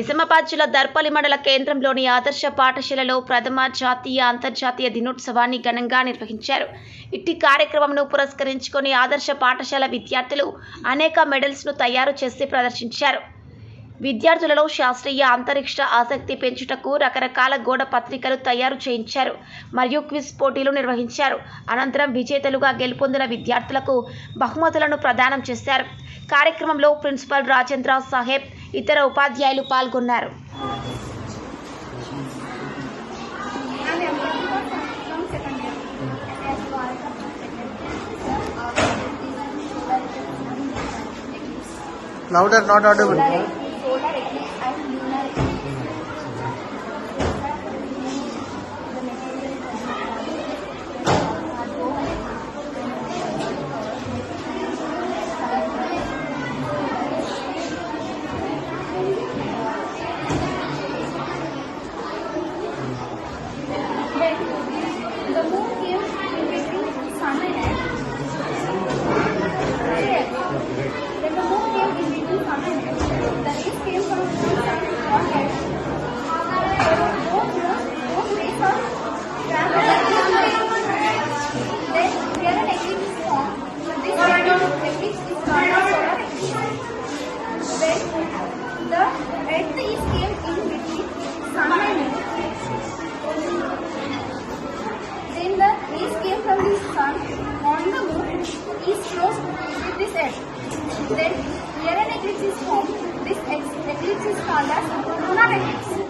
నిజామాబాద్ జిల్లా దర్పల్లి మండల కేంద్రంలోని ఆదర్శ పాఠశాలలో ప్రథమ జాతీయ అంతర్జాతీయ దినోత్సవాన్ని ఘనంగా నిర్వహించారు. ఇట్టి కార్యక్రమంను పురస్కరించుకొని ఆదర్శ పాఠశాల విద్యార్థులు అనేక మెడల్స్ను తయారు చేసి ప్రదర్శించారు. విద్యార్థులలో శాస్త్రీయ అంతరిక్ష ఆసక్తి పెంచుటకు రకరకాల గోడ పత్రికలు తయారు చేయించారు మరియు క్విజ్ పోటీలు నిర్వహించారు. అనంతరం విజేతలుగా గెలుపొందిన విద్యార్థులకు బహుమతులను ప్రదానం చేశారు. కార్యక్రమంలో ప్రిన్సిపల్ రాజేంద్ర సాహెబ్ ఇతర ఉపాధ్యాయులు పాల్గొన్నారు louder not audible let the scale in between sun and moon. Then the rays came from the sun on the moon is close with this edge. Then here an eclipse is formed. This eclipse is called as lunar eclipse.